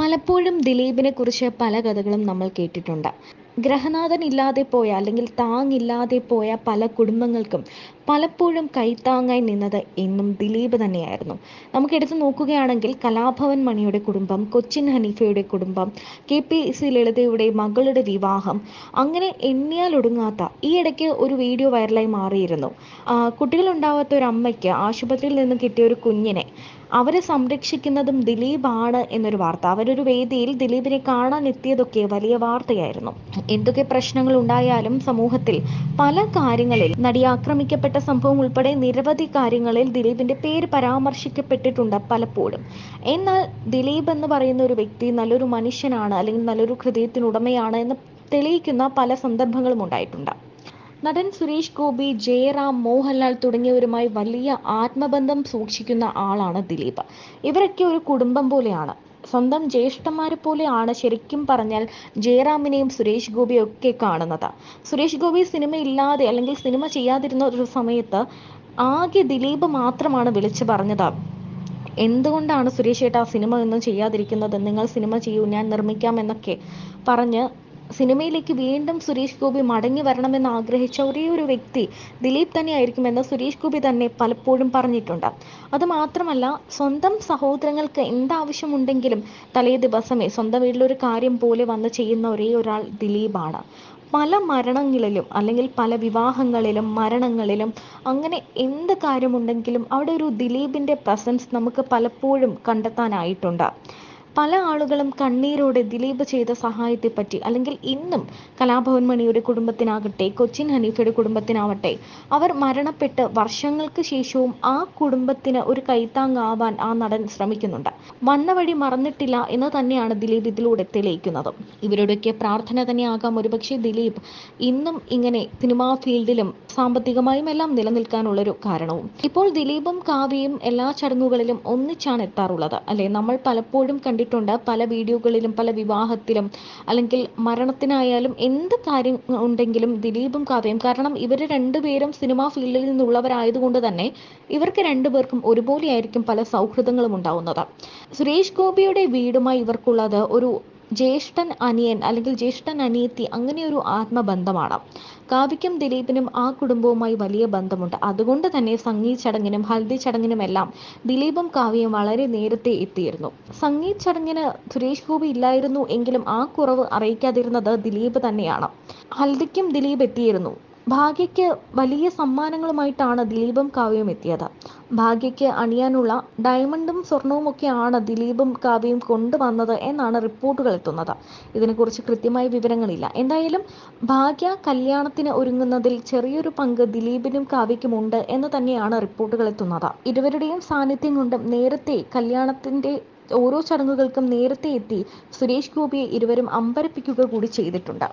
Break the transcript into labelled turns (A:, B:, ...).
A: പലപ്പോഴും ദിലീപിനെ കുറിച്ച് പല കഥകളും നമ്മൾ കേട്ടിട്ടുണ്ട്. ഗ്രഹനാഥൻ ഇല്ലാതെ പോയ അല്ലെങ്കിൽ താങ്ങില്ലാതെ പോയ പല കുടുംബങ്ങൾക്കും പലപ്പോഴും കൈത്താങ്ങായി നിന്നത് എന്നും ദിലീപ് തന്നെയായിരുന്നു. നമുക്ക് എടുത്തു നോക്കുകയാണെങ്കിൽ കലാഭവൻ മണിയുടെ കുടുംബം കൊച്ചിൻ ഹനീഫയുടെ കുടുംബം കെ പി സി ലളിതയുടെ മകളുടെ വിവാഹം അങ്ങനെ എണ്ണിയാൽ ഒടുങ്ങാത്ത ഈ ഇടയ്ക്ക് ഒരു വീഡിയോ വൈറലായി മാറിയിരുന്നു. കുട്ടികളുണ്ടാവാത്ത ഒരു അമ്മയ്ക്ക് ആശുപത്രിയിൽ നിന്ന് കിട്ടിയ ഒരു കുഞ്ഞിനെ അവരെ സംരക്ഷിക്കുന്നതും ദിലീപാണ് എന്നൊരു വാർത്ത. അവരൊരു വേദിയിൽ ദിലീപിനെ കാണാൻ എത്തിയതൊക്കെ വലിയ വാർത്തയായിരുന്നു. എന്തൊക്കെ പ്രശ്നങ്ങൾ ഉണ്ടായാലും സമൂഹത്തിൽ പല കാര്യങ്ങളിൽ നടി ആക്രമിക്കപ്പെട്ട സംഭവം ഉൾപ്പെടെ നിരവധി കാര്യങ്ങളിൽ ദിലീപിന്റെ പേര് പരാമർശിക്കപ്പെട്ടിട്ടുണ്ട് പലപ്പോഴും. എന്നാൽ ദിലീപ് എന്ന് പറയുന്ന ഒരു വ്യക്തി നല്ലൊരു മനുഷ്യനാണ് അല്ലെങ്കിൽ നല്ലൊരു ഹൃദയത്തിനുടമയാണ് എന്ന് തെളിയിക്കുന്ന പല സന്ദർഭങ്ങളും ഉണ്ടായിട്ടുണ്ട്. നടൻ സുരേഷ് ഗോപി ജയറാം മോഹൻലാൽ തുടങ്ങിയവരുമായി വലിയ ആത്മബന്ധം സൂക്ഷിക്കുന്ന ആളാണ് ദിലീപ്. ഇവരൊക്കെ ഒരു കുടുംബം പോലെയാണ്. സ്വന്തം ജ്യേഷ്ഠന്മാരെ പോലെയാണ് ശരിക്കും പറഞ്ഞാൽ ജയറാമിനെയും സുരേഷ് ഗോപിയും ഒക്കെ കാണുന്നത്. സുരേഷ് ഗോപി സിനിമ ഇല്ലാതെ അല്ലെങ്കിൽ സിനിമ ചെയ്യാതിരുന്ന ഒരു സമയത്ത് ആകെ ദിലീപ് മാത്രമാണ് വിളിച്ചു പറഞ്ഞത്. എന്തുകൊണ്ടാണ് സുരേഷ് ഏട്ടാ സിനിമ ഒന്നും ചെയ്യാതിരിക്കുന്നത് നിങ്ങൾ സിനിമ ചെയ്യൂ ഞാൻ നിർമ്മിക്കാം എന്നൊക്കെ പറഞ്ഞ് സിനിമയിലേക്ക് വീണ്ടും സുരേഷ് ഗോപി മടങ്ങി വരണമെന്ന് ആഗ്രഹിച്ച ഒരേ ഒരു വ്യക്തി ദിലീപ് തന്നെയായിരിക്കുമെന്ന് സുരേഷ് ഗോപി തന്നെ പലപ്പോഴും പറഞ്ഞിട്ടുണ്ട്. അത് മാത്രമല്ല സ്വന്തം സഹോദരങ്ങൾക്ക് എന്താവശ്യമുണ്ടെങ്കിലും തലേ ദിവസമേ സ്വന്തം വീട്ടിലൊരു കാര്യം പോലെ വന്ന് ചെയ്യുന്ന ഒരേ ഒരാൾ ദിലീപാണ്. പല മരണങ്ങളിലും അല്ലെങ്കിൽ പല വിവാഹങ്ങളിലും മരണങ്ങളിലും അങ്ങനെ എന്ത് കാര്യമുണ്ടെങ്കിലും അവിടെ ഒരു ദിലീപിന്റെ പ്രസൻസ് നമുക്ക് പലപ്പോഴും കണ്ടെത്താനായിട്ടുണ്ട്. പല ആളുകളും കണ്ണീരോടെ ദിലീപ് ചെയ്ത സഹായത്തെപ്പറ്റി അല്ലെങ്കിൽ ഇന്നും കലാഭവൻ മണിയുടെ കുടുംബത്തിനാകട്ടെ കൊച്ചിൻ ഹനീഫയുടെ കുടുംബത്തിനാവട്ടെ അവർ മരണപ്പെട്ട് വർഷങ്ങൾക്ക് ശേഷവും ആ കുടുംബത്തിന് ഒരു കൈത്താങ്ങാവാൻ ആ നടൻ ശ്രമിക്കുന്നുണ്ട്. വന്ന വഴി മറന്നിട്ടില്ല എന്ന് തന്നെയാണ് ദിലീപ് ഇതിലൂടെ തെളിയിക്കുന്നത്. ഇവരുടെയൊക്കെ പ്രാർത്ഥന തന്നെയാകാം. ഒരുപക്ഷെ ദിലീപ് ഇന്നും ഇങ്ങനെ സിനിമാ ഫീൽഡിലും സാമ്പത്തികമായും എല്ലാം നിലനിൽക്കാനുള്ളൊരു കാരണവും. ഇപ്പോൾ ദിലീപും കാവ്യയും എല്ലാ ചടങ്ങുകളിലും ഒന്നിച്ചാണ് എത്താറുള്ളത്. അല്ലെ? നമ്മൾ പലപ്പോഴും കണ്ടിട്ടുണ്ട്. പല വീഡിയോകളിലും പല വിവാഹത്തിലും അല്ലെങ്കിൽ മരണത്തിനായാലും എന്ത് കാര്യം ഉണ്ടെങ്കിലും ദിലീപും കാവ്യയും കാരണം ഇവർ രണ്ടുപേരും സിനിമാ ഫീൽഡിൽ നിന്നുള്ളവരായതുകൊണ്ട് തന്നെ ഇവർക്ക് രണ്ടുപേർക്കും ഒരുപോലെയായിരിക്കും പല സൗഹൃദങ്ങളും ഉണ്ടാവുന്നത്. സുരേഷ് ഗോപിയുടെ വീടുമായി ഇവർക്കുള്ളത് ഒരു ജ്യേഷ്ഠൻ അനിയൻ അല്ലെങ്കിൽ ജ്യേഷ്ഠൻ അനിയത്തി അങ്ങനെ ഒരു ആത്മബന്ധമാണ്. കാവ്യയ്ക്കും ദിലീപിനും ആ കുടുംബവുമായി വലിയ ബന്ധമുണ്ട്. അതുകൊണ്ട് തന്നെ സംഗീത ചടങ്ങിനും ഹൽദി ചടങ്ങിനുമെല്ലാം ദിലീപും കാവ്യയും വളരെ നേരത്തെ എത്തിയിരുന്നു. സംഗീത് ചടങ്ങിന് സുരേഷ് ഗോപി ഇല്ലായിരുന്നു എങ്കിലും ആ കുറവ് അറിയിക്കാതിരുന്നത് ദിലീപ് തന്നെയാണ്. ഹൽദിക്കും ദിലീപ് എത്തിയിരുന്നു. ഭാഗ്യയ്ക്ക് വലിയ സമ്മാനങ്ങളുമായിട്ടാണ് ദിലീപും കാവ്യയും എത്തിയത്. ഭാഗ്യയ്ക്ക് അണിയാനുള്ള ഡയമണ്ടും സ്വർണവും ഒക്കെയാണ് ദിലീപും കാവ്യയും കൊണ്ടുവന്നത് എന്നാണ് റിപ്പോർട്ടുകൾ എത്തുന്നത്. ഇതിനെക്കുറിച്ച് കൃത്യമായ വിവരങ്ങളില്ല. എന്തായാലും ഭാഗ്യ കല്യാണത്തിന് ഒരുങ്ങുന്നതിൽ ചെറിയൊരു പങ്ക് ദിലീപിനും കാവ്യയ്ക്കും ഉണ്ട് എന്ന് തന്നെയാണ് റിപ്പോർട്ടുകൾ എത്തുന്നത്. ഇരുവരുടെയും സാന്നിധ്യം കൊണ്ടും നേരത്തെ കല്യാണത്തിന്റെ ഓരോ ചടങ്ങുകൾക്കും നേരത്തെ എത്തി സുരേഷ് ഗോപിയെ ഇരുവരും അമ്പരപ്പിക്കുക കൂടി ചെയ്തിട്ടുണ്ട്.